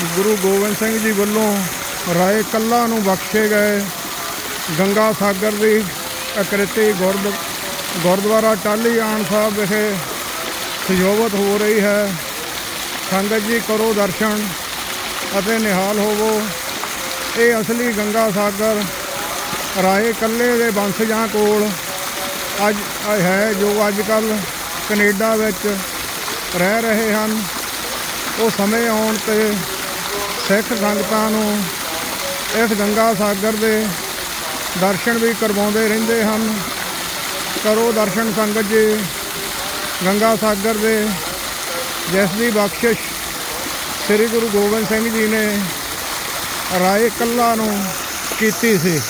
ਗੁਰੂ ਗੋਬਿੰਦ ਸਿੰਘ ਜੀ ਵੱਲੋਂ ਰਾਏ ਕੱਲਾ ਨੂੰ ਬਖਸ਼ੇ ਗਏ। ਗੰਗਾ ਸਾਗਰ ਦੀ ਅਕ੍ਰਿਤੀ ਗੁਰਦ, ਗੁਰਦੁਆਰਾ ਟਾਹਲੀ ਆਣ ਸਾਹਿਬ ਵਿਖੇ ਸਜੋਵਤ ਹੋ ਰਹੀ ਹੈ। ਸੰਗਤ ਜੀ ਕਰੋ ਦਰਸ਼ਨ ਅਤੇ ਨਿਹਾਲ ਹੋਵੋ। ਇਹ ਅਸਲੀ ਗੰਗਾ ਸਾਗਰ ਰਾਏ ਕੱਲੇ ਦੇ ਬੰਸਜਾਂ ਕੋਲ ਅੱਜ ਹੈ ਜੋ ਅੱਜ ਕੱਲ ਕੈਨੇਡਾ ਵਿੱਚ ਰਹਿ ਰਹੇ ਹਨ। ਉਹ ਸਮੇਂ ਆਉਣ ਤੇ ਸਿੱਖ ਸੰਗਤਾਂ ਨੂੰ ਇਸ ਗੰਗਾ ਸਾਗਰ ਦੇ ਦਰਸ਼ਨ ਵੀ ਕਰਵਾਉਂਦੇ ਰਹਿੰਦੇ ਹਨ। ਕਰੋ ਦਰਸ਼ਨ ਸੰਗਤ ਜੀ, ਗੰਗਾ ਸਾਗਰ ਦੇ, ਜਿਸ ਦੀ ਬਖਸ਼ਿਸ਼ ਸ੍ਰੀ ਗੁਰੂ ਗੋਬਿੰਦ ਸਿੰਘ ਜੀ ਨੇ ਰਾਏ ਕੱਲਾ ਨੂੰ ਕੀਤੀ ਸੀ।